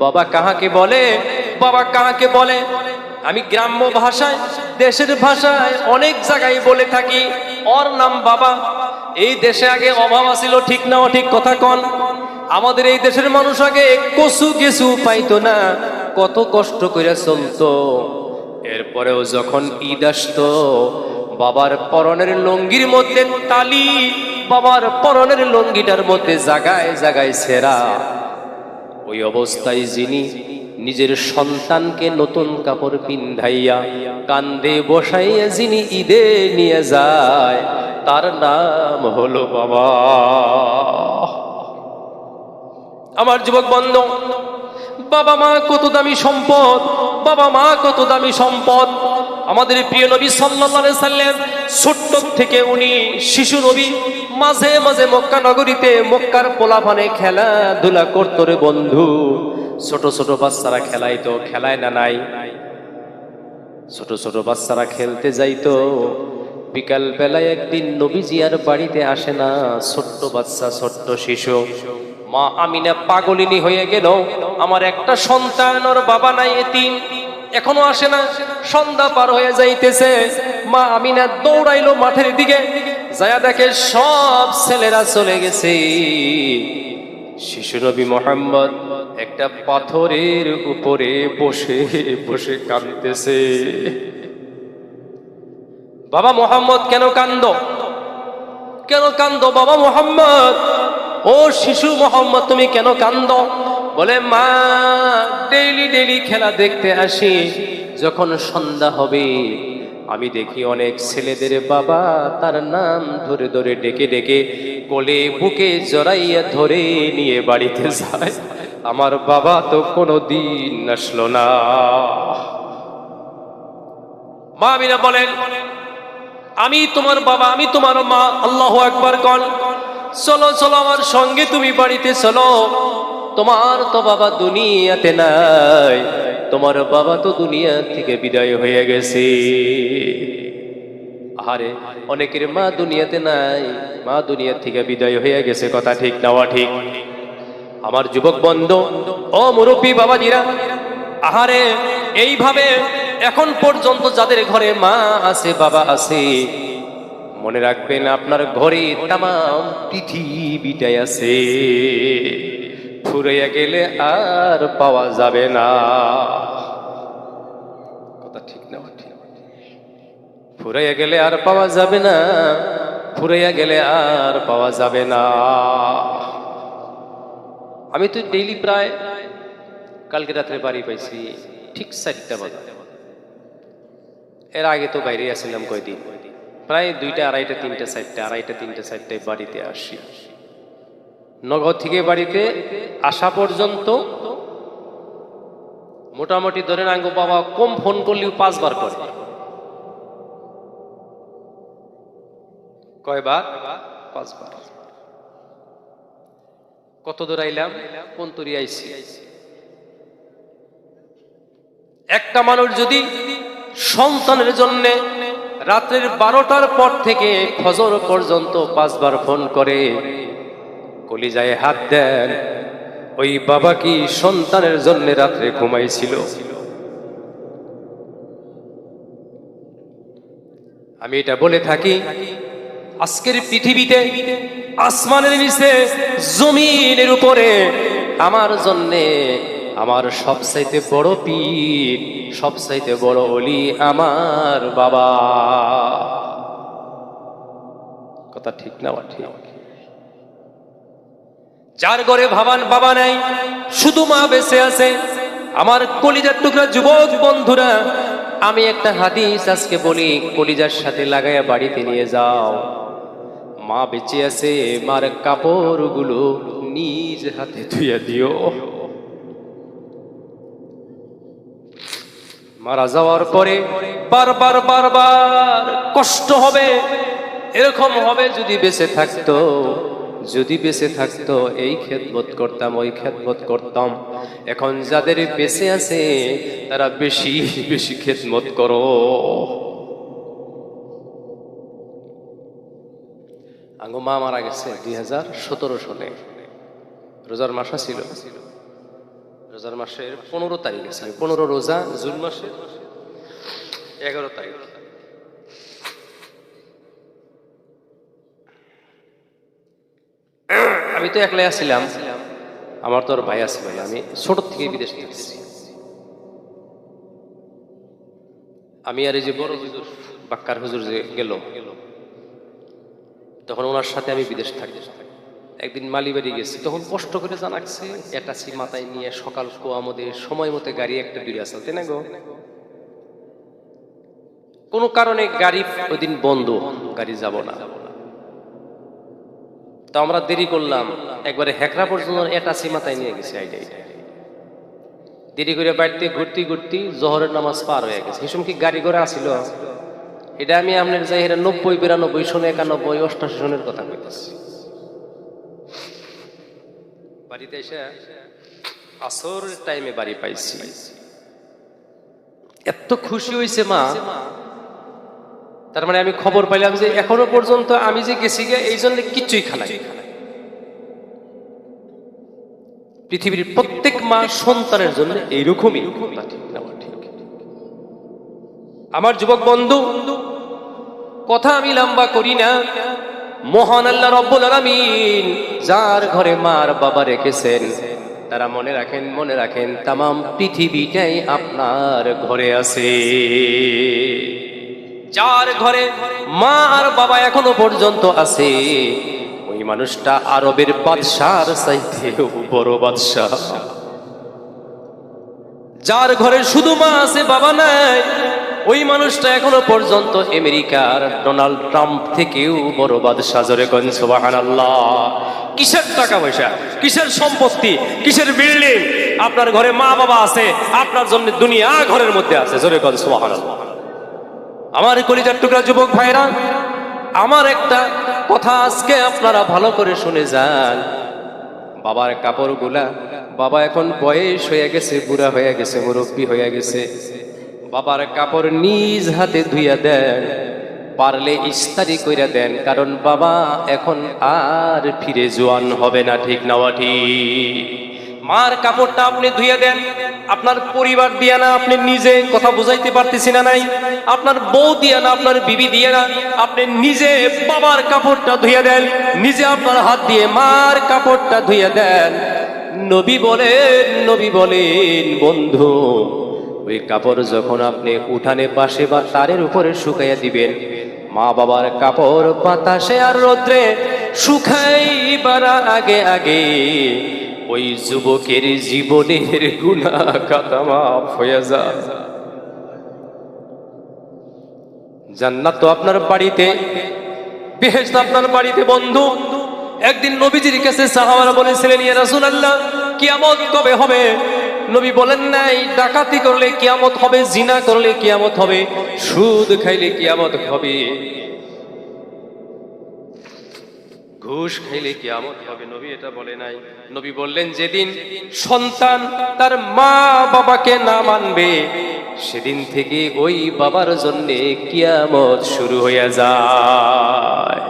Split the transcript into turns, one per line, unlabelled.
বাবা কাহাকে বলে? বাবা কাহাকে বলে? আমি গ্রাম্য ভাষায়, দেশের ভাষায় অনেক জায়গায় বলে থাকি। ওর নাম বাবা। এই দেশে আগে অভাব ছিল ঠিক না ঠিক কথা কন। আমাদের এই দেশের মানুষ আগে কচু কিছু পাইতো না। কত কষ্ট করে চলতো। এরপরেও যখন ঈদ আসতো, বাবার পরনের লঙ্গির মধ্যে তালি, বাবার পরনের লঙ্গিটার মধ্যে জাগায় জাগায় সেরা ওই অবস্থায় যিনি নিজের সন্তানকে নতুন কাপড় পিন্ধাইয়া কান্দে বসাইয়া যিনি ঈদে নিয়ে যায়, তার নাম হলো বাবা। আমার যুবক বন্ধ, বাবা মা কত দামি সম্পদ বাবা মা কত দামি সম্পদ। আমাদের প্রিয় নবী আলাইহি সাল্লাম ছোট্ট থেকে উনি শিশু নবী, মাঝে মাঝে মক্কা নগরীতে মক্কার পোলাপানে খেলাধুলা করতো রে বন্ধু। ছোট ছোট বাচ্চারা খেলাইতো, খেলায় না নাই। ছোট ছোট বাচ্চারা খেলতে যাইতো। বিকাল বেলায় একদিন নবীজি আর বাড়িতে আসে না, ছোট্ট বাচ্চা, ছোট্ট শিশু। মা আমিনা পাগলিনী হয়ে গেল। আমার একটা সন্তান, ওর বাবা নাই এতিম এখনও আসে না। সন্ধ্যা পার হয়ে যাইতেছে। মা আমিনা দৌড়াইলো মাঠের দিকে। যায়া দেখে সব ছেলেরা চলে গেছে। শিশু নবী মোহাম্মদ একটা পাথরের উপরে বসে বসে কাঁদতেছে। বাবা মোহাম্মদ কেন কান্দ? কেন কান্দ বাবা মোহাম্মদ? ও শিশু মোহাম্মদ, তুমি কেন কান্দ? বলে, মা, ডেইলি ডেইলি খেলা দেখতে আসি। যখন সন্ধ্যা হবে, আমি দেখি অনেক ছেলেদের বাবা তার নাম ধরে ধরে ডেকে ডেকে কোলে বুকে জড়াইয়া ধরে নিয়ে বাড়িতে যায়। আমার বাবা তো কোনো দিন আসলো না। মা আমিনা বলেন, আমি তোমার বাবা, আমি তোমার মা, আল্লাহ একবার কন। চলো চলো আমার সঙ্গে তুমি বাড়িতে চলো। তোমার তো বাবা দুনিয়াতে নাই, তোমার বাবা তো দুনিয়া থেকে বিদায় হয়ে গেছে। আরে অনেকের মা দুনিয়াতে নাই, মা দুনিয়া থেকে বিদায় হয়ে গেছে, কথা ঠিক নেওয়া ঠিক? আমার যুবক বন্ধু, ও মুরব্বী বাবাজিরা, আহারে, এইভাবে এখন পর্যন্ত যাদের ঘরে মা আছে, বাবা আছে মনে রাখবেন আপনার ঘরে তাম পৃথিবীটাই আছে। ফুরাইয়া গেলে আর পাওয়া যাবে না। কথা ঠিক না ফুরাইয়া গেলে আর পাওয়া যাবে না। ফুরাইয়া গেলে আর পাওয়া যাবে না। আমি তো ডেইলি প্রায় কালকে রাত্রে বাড়ি পাইছি, ঠিক চারটা বাজে। এর আগে তো বাইরে আসছিলাম কয়দিন। প্রায় দুইটা, আড়াইটা, তিনটা, চারটা, আড়াইটা, তিনটা চারটায় বাড়িতে আসি। নগর থেকে বাড়িতে আসা পর্যন্ত মোটামুটি ধরে আঙ্গ বাবা কম ফোন করলেও পাঁচবার করে। কয়বার? পাঁচবার। কত দূর আইলাম? কোন তরি আইছি? একটা মানুষ যদি সন্তানের জন্য রাত্রের বারোটার পর থেকে ফজর পর্যন্ত পাঁচবার ফোন করে। কলিজায় হাত দেন। ওই বাবা কি সন্তানের জন্য রাত্রে ঘুমাইছিল? আমি এটা বলে থাকি, আজকের পৃথিবীতে আসমানের নিচে জমিনের উপরে আমার জন্যে আমার সবচাইতে বড় পীর, সবচাইতে বড় অলি আমার বাবা। কথা ঠিক না ঠিক? যার ঘরে ভাবান বাবা নাই, শুধু মা বেঁচে আছে, আমার কলিজার টুকরা যুবক বন্ধুরা, আমি একটা হাদিস আজকে বলি, কলিজার সাথে লাগাইয়া বাড়িতে নিয়ে যাও। মা বেঁচে আছে, মার কাপড়গুলো নিজ হাতে ধুইয়া দিও। মারা যাওয়ার পরে বারবার বারবার কষ্ট হবে, এরকম হবে যদি বেঁচে থাকতো, যদি বেঁচে থাকতো, এই খেদমত করতাম, ওই খেদমত করতাম। এখন যাদের বেঁচে আছে, তারা বেশি বেশি খেদমত করো। আঙ্গো মা মারা গেছে দুই হাজার সতেরো সনে রোজার মাসা ছিল রোজার মাসের পনেরো তারিখ আছে। পনেরো রোজা, জুন মাসের এগারো তারিখ। আমি তো একলাই আসছিলাম আমার তো আর ভাই আসছিল না আমি ছোট থেকে বিদেশ থাকছি আমি আর এই যে বড় হুজুর, বাক্কার হুজুর যে গেল, তখন ওনার সাথে আমি বিদেশ থাকি একদিন মালিবাড়ি গেছি, তখন কষ্ট করে জানাচ্ছে এটাছি মাথায় নিয়ে সকাল কোয়ামদে সময় মতো গাড়ি একটা দূরে আসল তাই না গো? কোনো কারণে গাড়ি ওই দিন বন্ধ, গাড়ি যাব না। তো আমরা দেরি করলাম, একবারে হেকরা পর্যন্ত এটাছি মাথায় নিয়ে গেছি আইডা। আইডা দেরি করে বাড়িতে ঘুরতে ঘুরতে জহরের নামাজ পার হয়ে গেছে। সময় কি গাড়ি করে আসিল এটা আমি আপনার যাই নব্বই, বিরানব্বই, শোনে একানব্বই, অষ্টাশি সনের কথা কইতেছি। বাড়িতে এসে আসর টাইমে বাড়ি পাইছি। এত খুশি হয়েছে মা। তার মানে আমি খবর পাইলাম যে এখনও পর্যন্ত আমি যে গেছি গে, এই জন্য কিচ্ছুই খালাই পৃথিবীর প্রত্যেক মা সন্তানের জন্য এইরকমই। আমার যুবক বন্ধু, কথা আমি লম্বা করি না। মহান আল্লাহ রব্বুল আলামিন যার ঘরে মার বাবা রেখেছেন। তারা মনে রাখেন মনে রাখেন, তামাম পৃথিবীটাই আপনার ঘরে আছে। যার ঘরে মা আর বাবা এখনও পর্যন্ত আছে, ওই মানুষটা আরবের বাদশার চাইতেও বড় বাদশাহ। যার ঘরে শুধু মা আছে, বাবা নাই ওই মানুষটা এখনও পর্যন্ত আমেরিকার ডোনাল্ড ট্রাম্প থেকেও বড় বাদশাহ জোরে আল্লাহ কিসের টাকা পয়সা? কিসের সম্পত্তি? কিসের বিল্ডিং? আপনার ঘরে মা বাবা আছে, আপনার জন্য দুনিয়া ঘরের মধ্যে আছে, জোরে আল্লাহ আমার কলিজার টুকরা যুবক ভাইরা আমার একটা কথা আজকে আপনারা ভালো করে শুনে যান। বাবার কাপড়গুলা বাবা এখন বয়স হয়ে গেছে, বুড়া হয়ে গেছে, মুরব্বী হয়ে গেছে। বাবার কাপড় নিজ হাতে ধুইয়া দেন, পারলে ইস্তারি কইরা দেন, কারণ বাবা এখন আর ফিরে জোয়ান হবে না, ঠিক না ঠিক মার কাপড়টা আপনি ধুইয়া দেন, আপনার পরিবার দিয়া না, আপনি নিজে কথা বুঝাইতে পারতেছি না নাই, আপনার বউ দিয়া না, আপনার বিবি দিয়া না, আপনি নিজে বাবার কাপড়টা ধুইয়া দেন, নিজে আপনার হাত দিয়ে মার কাপড়টা ধুইয়া দেন। নবী বলেন নবী বলেন, বন্ধু ওই কাপড় যখন আপনি উঠানে পাশে বা তারের উপরে শুকাইয়া দিবেন, মা বাবার কাপড় বাতাসে আর রোদ্রে শুকাইবার আগে আগে ওই যুবকের জীবনের গুণা কাতা মাফ হয়ে যায় জান্নাত তো আপনার বাড়িতে, বেহেশত আপনার বাড়িতে বন্ধু। একদিন নবীজির কাছে সাহাবারা বলেছিলেন, ইয়া রাসূলুল্লাহ, কিয়ামত কবে হবে? নবী বলেন নাই, ডাকাতি করলে কিয়ামত হবে, জিনা করলে কিয়ামত হবে, সুদ খাইলে কিয়ামত হবে। ঘুষ খাইলে কিয়ামত হবে, নবী এটা বলে নাই। নবী বললেন, যেদিন সন্তান তার মা বাবাকে না মানবে, সেদিন থেকে ওই বাবার জন্যে কিয়ামত শুরু হইয়া যায়।